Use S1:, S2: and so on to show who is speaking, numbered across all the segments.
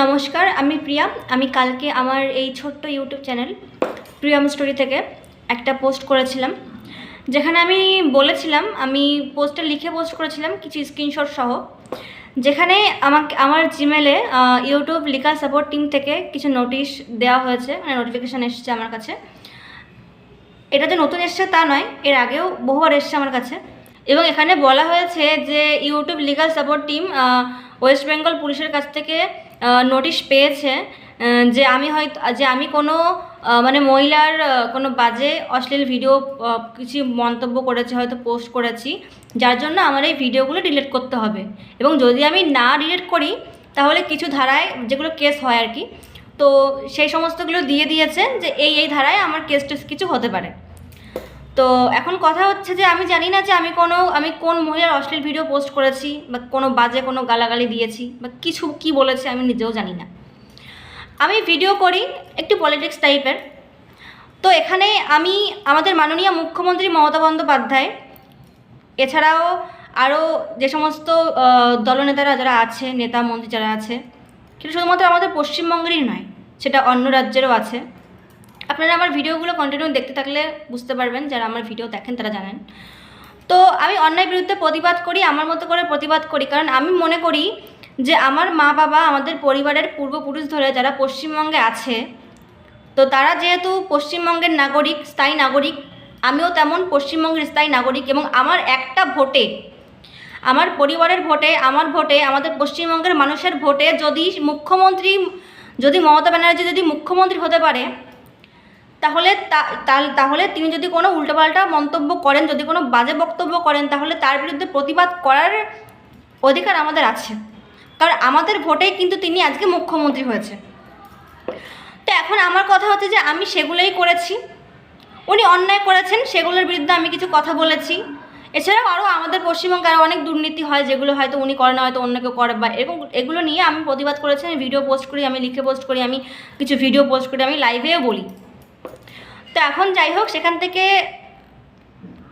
S1: নমস্কার, আমি প্রিয়া। আমি কালকে আমার এই ছোট্ট ইউটিউব চ্যানেল প্রিয়াম স্টোরি থেকে একটা পোস্ট করেছিলাম। যেখানে আমি বলেছিলাম, আমি পোস্টে লিখে পোস্ট করেছিলাম, কিছু স্ক্রিনশট সহ। যেখানে আমাকে, আমার জিমেলে ইউটিউব লিগাল সাপোর্ট টিম থেকে কিছু নোটিশ দেওয়া হয়েছে মানে নোটিফিকেশান এসেছে আমার কাছে। এটা যে নতুন এসছে তা নয়, এর আগেও বহুবার এসছে আমার কাছে। এবং এখানে বলা হয়েছে যে, YouTube legal support team West Bengal পুলিশের কাছ থেকে নোটিশ পেয়েছে যে আমি হয়তো, যে আমি কোনো মানে মহিলার কোনো বাজে, অশ্লীল ভিডিও কিছু মন্তব্য করেছি, হয়তো পোস্ট করেছি, যার জন্য আমার এই ভিডিওগুলো ডিলিট করতে হবে। এবং যদি আমি না ডিলিট করি, তাহলে কিছু ধারায় যেগুলো কেস হয় আর কি, তো সেই সমস্তগুলো দিয়ে দিয়েছে যে এই এই ধারায় আমার কেস টেস কিছু হতে পারে। তো এখন কথা হচ্ছে যে আমি জানি না যে আমি কোনো, আমি কোন মহিলার অশ্লীল ভিডিও পোস্ট করেছি বা কোনো বাজে কোনো গালাগালি দিয়েছি বা কিছু কি বলেছে আমি নিজেও জানি না। আমি ভিডিও করি একটু পলিটিক্স টাইপের তো এখানে আমি, আমাদের মাননীয় মুখ্যমন্ত্রী মমতা বন্দ্যোপাধ্যায়, এছাড়াও আরও যে সমস্ত দলনেতারা যারা আছে, নেতা, মন্ত্রী যারা আছে কিন্তু শুধুমাত্র আমাদের পশ্চিমবঙ্গেরই নয়, সেটা অন্য রাজ্যেরও আছে। আপনারা আমার ভিডিওগুলো কন্টিনিউ দেখতে থাকলে বুঝতে পারবেন, যারা আমার ভিডিও দেখেন তারা জানেন। তো আমি অন্যায় বিরুদ্ধে প্রতিবাদ করি, আমার মতো করে প্রতিবাদ করি, কারণ আমি মনে করি যে আমার মা বাবা আমাদের পরিবারের পূর্বপুরুষ ধরে যারা পশ্চিমবঙ্গে আছে, তো তারা যেহেতু পশ্চিমবঙ্গের নাগরিক, স্থায়ী নাগরিক, আমিও তেমন পশ্চিমবঙ্গের স্থায়ী নাগরিক এবং আমার একটা ভোটে, আমার পরিবারের ভোটে, আমার ভোটে, আমাদের পশ্চিমবঙ্গের মানুষের ভোটে যদি মুখ্যমন্ত্রী, যদি মমতা ব্যানার্জি যদি মুখ্যমন্ত্রী হতে পারে তাহলে তাহলে তিনি যদি কোনো উল্টোপাল্টা মন্তব্য করেন, যদি কোনো বাজে বক্তব্য করেন, তাহলে তার বিরুদ্ধে প্রতিবাদ করার অধিকার আমাদের আছে। কারণ আমাদের ভোটেই কিন্তু তিনি আজকে মুখ্যমন্ত্রী হয়েছে তো এখন আমার কথা হচ্ছে যে আমি সেগুলোই করেছি। উনি অন্যায় করেছেন, সেগুলোর বিরুদ্ধে আমি কিছু কথা বলেছি। এছাড়াও আরও আমাদের পশ্চিমবঙ্গে আরও অনেক দুর্নীতি হয়, যেগুলো হয়তো উনি করে না হয়তো অন্য কেউ করে বা এরকম এগুলো নিয়ে আমি প্রতিবাদ করেছি। আমি ভিডিও পোস্ট করি, আমি লিখে পোস্ট করি, আমি কিছু ভিডিও পোস্ট করি, আমি লাইভেও বলি। তো এখন যাই হোক, সেখান থেকে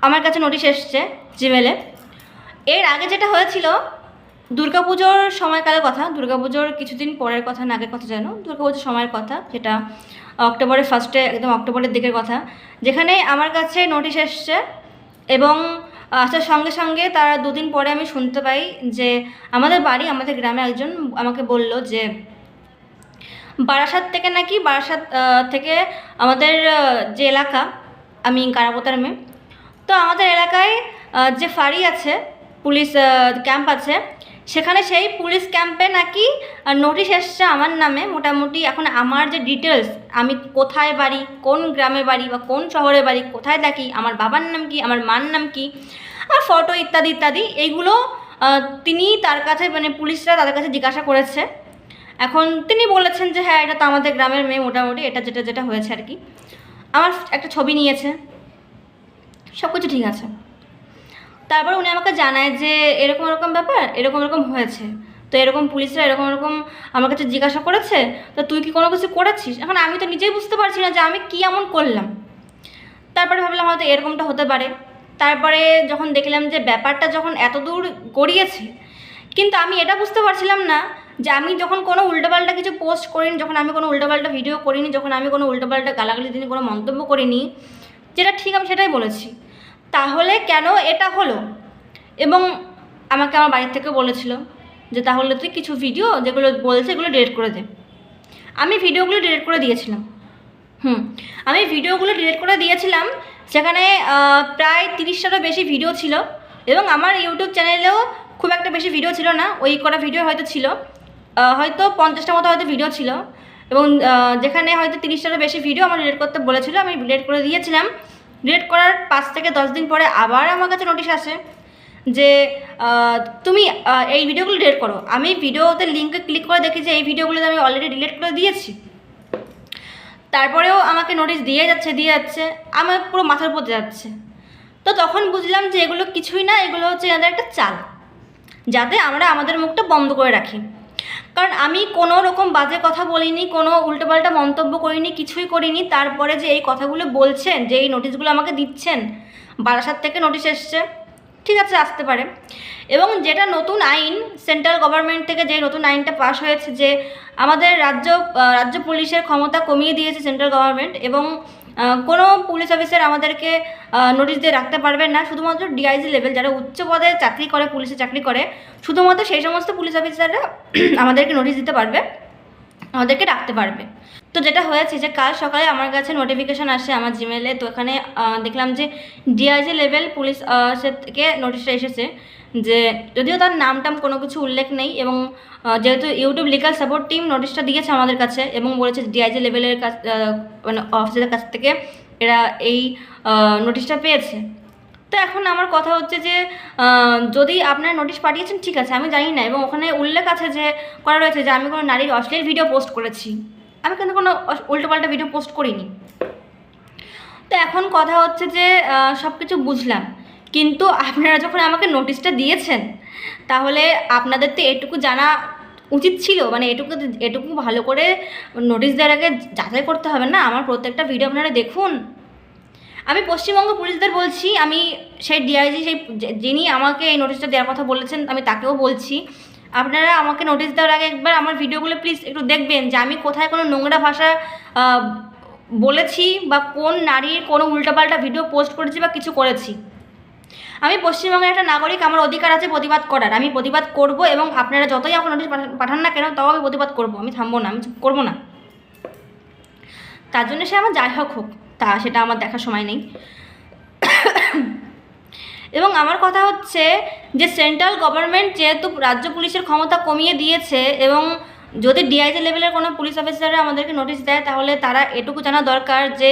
S1: আমার কাছে নোটিশ এসছে জিমেলে এর আগে যেটা হয়েছিল, দুর্গাপুজোর সময়কালের কথা, দুর্গাপুজোর কিছুদিন পরের কথা, না আগের কথা যেন, দুর্গাপুজোর সময়ের কথা, যেটা অক্টোবরের ফার্স্টে একদম অক্টোবরের দিকের কথা, যেখানে আমার কাছে নোটিশ এসছে এবং আসার সঙ্গে সঙ্গে তারা দুদিন পরে আমি শুনতে পাই যে আমাদের বাড়ি, আমাদের গ্রামে একজন আমাকে বলল যে বারাসাত থেকে নাকি, বারাসাত থেকে আমাদের যে এলাকা, আমি কারাপোতার মেয়ে তো আমাদের এলাকায় যে ফাঁড়ি আছে, পুলিশ ক্যাম্প আছে, সেখানে সেই পুলিশ ক্যাম্পে নাকি নোটিশ এসছে আমার নামে, মোটামুটি এখন আমার যে ডিটেলস আমি কোথায় বাড়ি, কোন গ্রামে বাড়ি বা কোন শহরে বাড়ি, কোথায় থাকি, আমার বাবার নাম কি, আমার মার নাম কি আর ফটো ইত্যাদি ইত্যাদি এইগুলো তিনি তার কাছে মানে পুলিশরা তাদের কাছে জিজ্ঞাসা করেছে। এখন তিনি বলেছেন যে হ্যাঁ এটা তো আমাদের গ্রামের মেয়ে মোটামুটি, এটা যেটা যেটা হয়েছে আর কি। আমার একটা ছবি নিয়েছে সব কিছু ঠিক আছে। তারপর উনি আমাকে জানায় যে, এরকম এরকম ব্যাপার, এরকম এরকম হয়েছে। তো এরকম পুলিশরা এরকম এরকম আমার কাছে জিজ্ঞাসা করেছে, তো তুই কি কোনো কিছু করেছিস? এখন আমি তো নিজেই বুঝতে পারছি না যে আমি কী এমন করলাম। তারপরে ভাবলাম হয়তো এরকমটা হতে পারে। তারপরে যখন দেখলাম যে ব্যাপারটা যখন এত দূর গড়িয়েছে কিন্তু আমি এটা বুঝতে পারছিলাম না যে আমি যখন কোনো উল্টোপাল্টা কিছু পোস্ট করিনি, যখন আমি কোনো উল্টোপাল্টা ভিডিও করিনি, যখন আমি কোনো উল্টোপাল্টা গালাগালি দিনে কোনো মন্তব্য করিনি, যেটা ঠিক আমি সেটাই বলেছি। তাহলে কেন এটা হলো? এবং আমাকে আমার বাড়ির থেকে বলেছিল যে তাহলে তুই কিছু ভিডিও যেগুলো বলছে এগুলো ডিলিট করে দে। আমি ভিডিওগুলো ডিলিট করে দিয়েছিলাম। হুম, আমি ভিডিওগুলো ডিলিট করে দিয়েছিলাম সেখানে প্রায় তিরিশটারও বেশি ভিডিও ছিল এবং আমার ইউটিউব চ্যানেলেও খুব একটা বেশি ভিডিও ছিল না, ওই কটা ভিডিও হয়তো ছিল। হয়তো পঞ্চাশটা মতো হয়তো ভিডিও ছিল। এবং যেখানে হয়তো তিরিশটারও বেশি ভিডিও আমার ডিলিট করতে বলেছিল, আমি ডিলিট করে দিয়েছিলাম। ডিলিট করার পাঁচ থেকে দশ দিন পরে আবার আমার কাছে নোটিশ আসে যে তুমি এই ভিডিওগুলো ডিলিট করো। আমি ভিডিওতে লিঙ্কে ক্লিক করে দেখি যে এই ভিডিওগুলো আমি অলরেডি ডিলিট করে দিয়েছি। তারপরেও আমাকে নোটিশ দিয়ে যাচ্ছে দিয়ে যাচ্ছে, আমার পুরো মাথার উপর যাচ্ছে। তো তখন বুঝলাম যে এগুলো কিছুই না, এগুলো হচ্ছে এদের একটা চাল। যাতে আমরা আমাদের মুখটা বন্ধ করে রাখি। কারণ আমি কোনো রকম বাজে কথা বলিনি, কোনো উল্টোপাল্টা মন্তব্য করিনি, কিছুই করিনি। তারপরে যে এই কথাগুলো বলছেন, যে এই নোটিশগুলো আমাকে দিচ্ছেন, বারাসাত থেকে নোটিশ এসছে, ঠিক আছে, আসতে পারে। এবং যেটা নতুন আইন সেন্ট্রাল গভর্নমেন্ট থেকে যে নতুন আইনটা পাস হয়েছে, যে আমাদের রাজ্য রাজ্য পুলিশের ক্ষমতা কমিয়ে দিয়েছে সেন্ট্রাল গভর্নমেন্ট এবং কোনো পুলিশ অফিসার আমাদেরকে নোটিশ দিয়ে রাখতে পারবেন না। শুধুমাত্র ডিআইজি লেভেল যারা উচ্চ পদে চাকরি করে পুলিশে চাকরি করে, শুধুমাত্র সেই সমস্ত পুলিশ অফিসাররা আমাদেরকে নোটিশ দিতে পারবে। আমাদেরকে রাখতে পারবে। তো যেটা হয়েছে যে কাল সকালে আমার কাছে নোটিফিকেশান আসে আমার জিমেলে তো এখানে দেখলাম যে ডিআইজি লেভেল পুলিশ থেকে নোটিশটা এসেছে যে যদিও তার নাম টাম কোনো কিছু উল্লেখ নেই এবং যেহেতু ইউটিউব লিগাল সাপোর্ট টিম নোটিশটা দিয়েছে আমাদের কাছে এবং বলেছে ডিআইজি লেভেলের কাছ মানে অফিসারের কাছ থেকে এরা এই নোটিশটা পেয়েছে। তো এখন আমার কথা হচ্ছে যে যদি আপনারা নোটিশ পাঠিয়েছেন, ঠিক আছে, আমি জানি না, এবং ওখানে উল্লেখ আছে যে, করা রয়েছে যে, আমি কোনো নারীর অশ্লীল ভিডিও পোস্ট করেছি। আমি কিন্তু কোনো উল্টোপাল্টা ভিডিও পোস্ট করিনি। তো এখন কথা হচ্ছে যে সব কিছু বুঝলাম। কিন্তু আপনারা যখন আমাকে নোটিশটা দিয়েছেন, তাহলে আপনাদের তো এটুকু জানা উচিত ছিল। মানে এটুকু এটুকু ভালো করে নোটিশ দেওয়ার আগে যাচাই করতে হবে না। আমার প্রত্যেকটা ভিডিও আপনারা দেখুন। আমি পশ্চিমবঙ্গ পুলিশদের বলছি, আমি সেই ডিআইজি সেই যিনি আমাকে এই নোটিশটা দেওয়ার কথা বলেছেন, আমি তাকেও বলছি। আপনারা আমাকে নোটিশ দেওয়ার আগে একবার আমার ভিডিওগুলো প্লিজ একটু দেখবেন যে আমি কোথায় কোনো নোংরা ভাষা বলেছি বা কোন নারীর কোনো উল্টাপাল্টা ভিডিও পোস্ট করেছি বা কিছু করেছি। আমি পশ্চিমবঙ্গের একটা নাগরিক, আমার অধিকার আছে প্রতিবাদ করার। আমি প্রতিবাদ করব এবং আপনারা যতই আমাকে নোটিশ পাঠান- পাঠান না কেন, তাও আমি প্রতিবাদ করব। আমি থামবো না, আমি করব না। তার জন্য সে আমার যাই হোক হোক। তা সেটা আমার দেখার সময় নেই। এবং আমার কথা হচ্ছে যে সেন্ট্রাল গভর্নমেন্ট যেহেতু রাজ্য পুলিশের ক্ষমতা কমিয়ে দিয়েছে এবং যদি ডিআইজি লেভেলের কোনো পুলিশ অফিসাররা আমাদেরকে নোটিশ দেয়, তাহলে তারা এটুকু জানা দরকার যে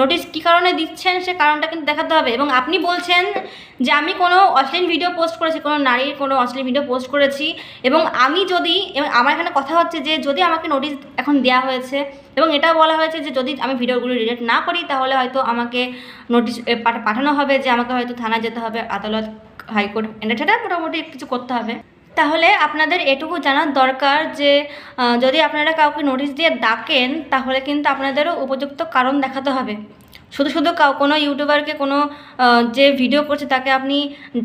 S1: নোটিশ কী কারণে দিচ্ছেন, সে কারণটা কিন্তু দেখাতে হবে। এবং আপনি বলছেন যে আমি কোনো অশ্লীল ভিডিও পোস্ট করেছি, কোনো নারীর কোনো অশ্লীল ভিডিও পোস্ট করেছি, এবং আমি যদি, এবং আমার এখানে কথা হচ্ছে যে যদি আমাকে নোটিশ এখন দেওয়া হয়েছে, এবং এটা বলা হয়েছে যে যদি আমি ভিডিওগুলো ডিলিট না করি, তাহলে হয়তো আমাকে নোটিশ পাঠানো হবে যে আমাকে হয়তো থানায় যেতে হবে, আদালত, হাইকোর্ট এটা মোটামুটি কিছু করতে হবে। তাহলে আপনাদের এটুকু জানার দরকার যে যদি আপনারা কাউকে নোটিশ দিয়ে ডাকেন, তাহলে কিন্তু আপনাদেরও উপযুক্ত কারণ দেখাতে হবে। শুধু শুধু কাউ, কোনো ইউটিউবারকে কোনো যে ভিডিও করছে তাকে আপনি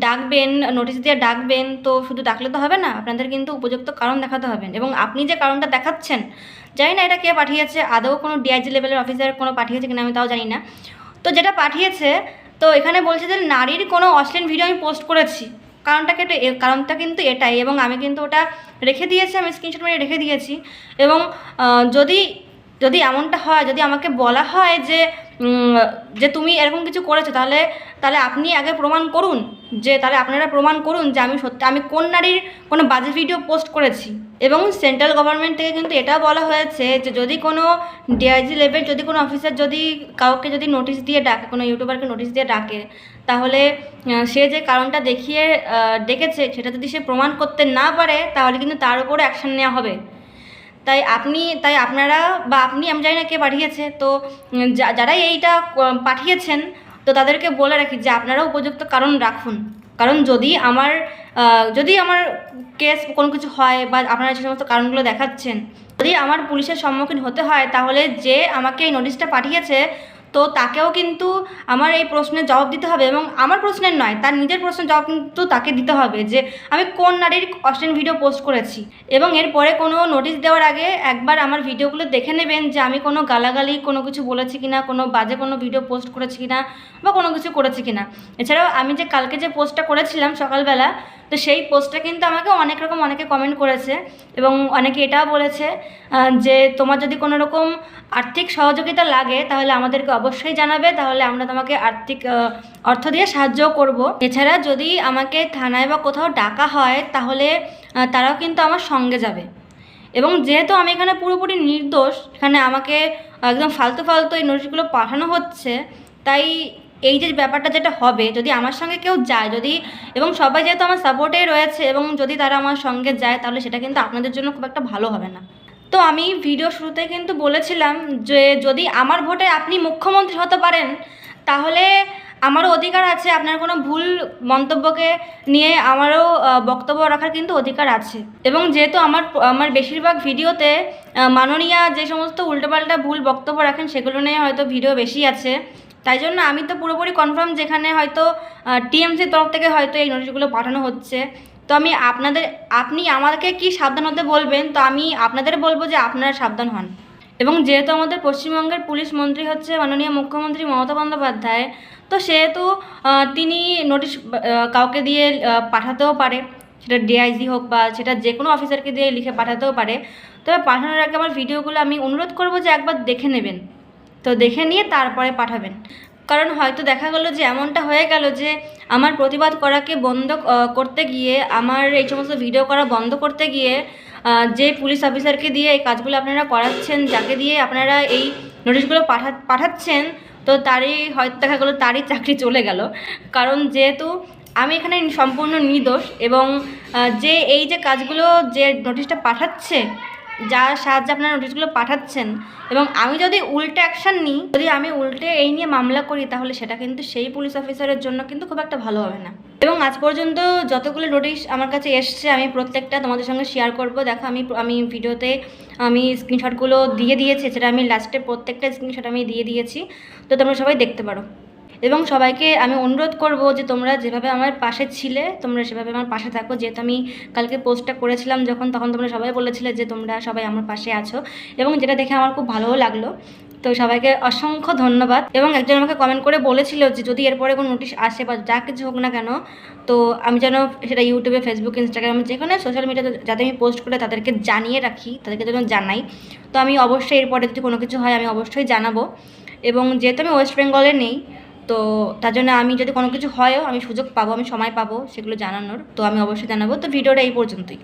S1: ডাকবেন নোটিশ দিয়ে ডাকবেন, তো শুধু ডাকলে তো হবে না, আপনাদের কিন্তু উপযুক্ত কারণ দেখাতে হবে। এবং আপনি যে কারণটা দেখাচ্ছেন, জানি না এটা কে পাঠিয়েছে, আদৌ কোনো ডিআইজি লেভেলের অফিসার কোনো পাঠিয়েছে কিনা আমি তাও জানি না। তো যেটা পাঠিয়েছে, তো এখানে বলছে যে, নারীর কোনো অশ্লীল ভিডিও আমি পোস্ট করেছি। কারণটা কিন্তু এ- কারণটা কিন্তু এটাই এবং আমি কিন্তু ওটা রেখে দিয়েছি, আমি স্ক্রিনশট মেরে রেখে দিয়েছি এবং যদি যদি এমনটা হয়, যদি আমাকে বলা হয় যে যে তুমি এরকম কিছু করেছ, তাহলে তাহলে আপনি আগে প্রমাণ করুন যে, তাহলে আপনারা প্রমাণ করুন যে আমি সত্যি, আমি কোন নারীর কোনো বাজে ভিডিও পোস্ট করেছি এবং সেন্ট্রাল গভর্নমেন্ট থেকে কিন্তু এটা বলা হয়েছে যে, যদি কোনো ডিআইজি লেভেল যদি কোনো অফিসার যদি কাউকে যদি নোটিশ দিয়ে ডাকে, কোনো ইউটিউবারকে নোটিশ দিয়ে ডাকে তাহলে সে যে কারণটা দেখিয়ে ডেকেছে, সেটা যদি সে প্রমাণ করতে না পারে, তাহলে কিন্তু তার উপরে অ্যাকশন নেওয়া হবে। তাই আপনি, তাই আপনারা বা আপনি, আমি জানি না কে পাঠিয়েছে, তো যারাই এইটা পাঠিয়েছেন, তো তাদেরকে বলে রাখি যে আপনারা উপযুক্ত কারণ রাখুন। কারণ যদি আমার যদি আমার কেস কোনো কিছু হয় বা আপনারা যে সমস্ত কারণগুলো দেখাচ্ছেন, যদি আমার পুলিশের সম্মুখীন হতে হয়, তাহলে যে আমাকে এই নোটিশটা পাঠিয়েছে তো তাকেও কিন্তু আমার এই প্রশ্নের জবাব দিতে হবে এবং আমার প্রশ্নের নয়, তার নিজের প্রশ্নের জবাব কিন্তু তাকে দিতে হবে যে আমি কোন নারীর অশ্লীল ভিডিও পোস্ট করেছি। এবং এরপরে কোনো নোটিশ দেওয়ার আগে একবার আমার ভিডিওগুলো দেখে নেবেন যে আমি কোনো গালাগালি, কোনো কিছু বলেছি কিনা, কোনো বাজে কোনো ভিডিও পোস্ট করেছি কিনা বা কোনো কিছু করেছি কিনা। এছাড়াও আমি যে কালকে যে পোস্টটা করেছিলাম সকালবেলা তো সেই পোস্টটা কিন্তু আমাকে অনেক রকম অনেকে কমেন্ট করেছে এবং অনেকে এটাও বলেছে যে তোমার যদি কোনো রকম আর্থিক সহযোগিতা লাগে তাহলে আমাদেরকে অবশ্যই জানাবে, তাহলে আমরা তোমাকে আর্থিক অর্থ দিয়ে সাহায্য করব। এছাড়া যদি আমাকে থানায় বা কোথাও ডাকা হয় তাহলে তারাও কিন্তু আমার সঙ্গে যাবে। এবং যেহেতু আমি এখানে পুরোপুরি নির্দোষ, এখানে আমাকে একদম ফালতু ফালতু এই নোটিশগুলো পাঠানো হচ্ছে, তাই এই যে ব্যাপারটা যেটা হবে, যদি আমার সঙ্গে কেউ যায়, যদি, এবং সবাই যেহেতু আমার সাপোর্টেই রয়েছে, এবং যদি তারা আমার সঙ্গে যায়, তাহলে সেটা কিন্তু আপনাদের জন্য খুব একটা ভালো হবে না। তো আমি ভিডিও শুরুতে কিন্তু বলেছিলাম যে, যদি আমার ভোটে আপনি মুখ্যমন্ত্রী হতে পারেন, তাহলে আমারও অধিকার আছে, আপনার কোনো ভুল মন্তব্যকে নিয়ে আমারও বক্তব্য রাখার কিন্তু অধিকার আছে। এবং যেহেতু আমার আমার বেশিরভাগ ভিডিওতে মাননীয়া যে সমস্ত উল্টোপাল্টা ভুল বক্তব্য রাখেন, সেগুলো নিয়ে হয়তো ভিডিও বেশি আছে। তাই জন্য আমি তো পুরোপুরি কনফার্ম যেখানে হয়তো টিএমসির তরফ থেকে হয়তো এই নোটিশগুলো পাঠানো হচ্ছে। তো আমি আপনাদের, আপনি আমাকে কি সাবধান হতে বলবেন? তো আমি আপনাদের বলব যে আপনারা সাবধান হন। এবং যেহেতু আমাদের পশ্চিমবঙ্গের পুলিশ মন্ত্রী হচ্ছে মাননীয় মুখ্যমন্ত্রী মমতা বন্দ্যোপাধ্যায়, তো সেহেতু তিনি নোটিশ কাউকে দিয়ে পাঠাতেও পারে। সেটা ডিআইজি হোক বা সেটা যে কোনো অফিসারকে দিয়ে লিখে পাঠাতেও পারে। তবে পাঠানোর আগে আমার ভিডিওগুলো আমি অনুরোধ করব যে একবার দেখে নেবেন। তো দেখে নিয়ে তারপরে পাঠাবেন। কারণ হয়তো দেখা গেলো যে এমনটা হয়ে গেল যে আমার প্রতিবাদ করাকে বন্ধ করতে গিয়ে, আমার এই সমস্ত ভিডিও করা বন্ধ করতে গিয়ে যে পুলিশ অফিসারকে দিয়ে এই কাজগুলো আপনারা করাচ্ছেন, যাকে দিয়ে আপনারা এই নোটিশগুলো পাঠা, পাঠাচ্ছেন, তো তারই হয়তো দেখা গেলো তারই চাকরি চলে গেল। কারণ যেহেতু আমি এখানে সম্পূর্ণ নির্দোষ এবং যে এই যে কাজগুলো যে নোটিশটা পাঠাচ্ছে যার সাহায্যে আপনারা নোটিশগুলো পাঠাচ্ছেন এবং আমি যদি উল্টে অ্যাকশান নিই, যদি আমি উল্টে এই নিয়ে মামলা করি, তাহলে সেটা কিন্তু সেই পুলিশ অফিসারের জন্য কিন্তু খুব একটা ভালো হবে না। এবং আজ পর্যন্ত যতগুলো নোটিশ আমার কাছে এসছে, আমি প্রত্যেকটা তোমাদের সঙ্গে শেয়ার করব। দেখো, আমি আমি ভিডিওতে আমি স্ক্রিনশটগুলো দিয়ে দিয়েছি, সেটা আমি লাস্টে প্রত্যেকটা স্ক্রিনশট আমি দিয়ে দিয়েছি। তো তোমরা সবাই দেখতে পারো। এবং সবাইকে আমি অনুরোধ করব যে তোমরা যেভাবে আমার পাশে ছিলে, তোমরা সেভাবে আমার পাশে থাকো। যেহেতু আমি কালকে পোস্টটা করেছিলাম যখন, তখন তোমরা সবাই বলেছিলে যে তোমরা সবাই আমার পাশে আছো এবং যেটা দেখে আমার খুব ভালোও লাগল। তো সবাইকে অসংখ্য ধন্যবাদ এবং একজন আমাকে কমেন্ট করে বলেছিল যে যদি এরপরে কোনো নোটিশ আসে বা যা কিছু হোক না কেন, তো আমি যেন সেটা ইউটিউবে ফেসবুক ইনস্টাগ্রাম যেখানে সোশ্যাল মিডিয়াতে যাতে আমি পোস্ট করে তাদেরকে জানিয়ে রাখি, তাদেরকে যেন জানাই। তো আমি অবশ্যই এরপরে যদি কোনো কিছু হয়, আমি অবশ্যই জানাব। এবং যেহেতু আমি ওয়েস্ট বেঙ্গলে নেই তো তার জন্য আমি যদি কোনো কিছু হয়ও আমি সুযোগ পাবো, আমি সময় পাবো সেগুলো জানানোর, তো আমি অবশ্যই জানাব। তো ভিডিওটা এই পর্যন্তই।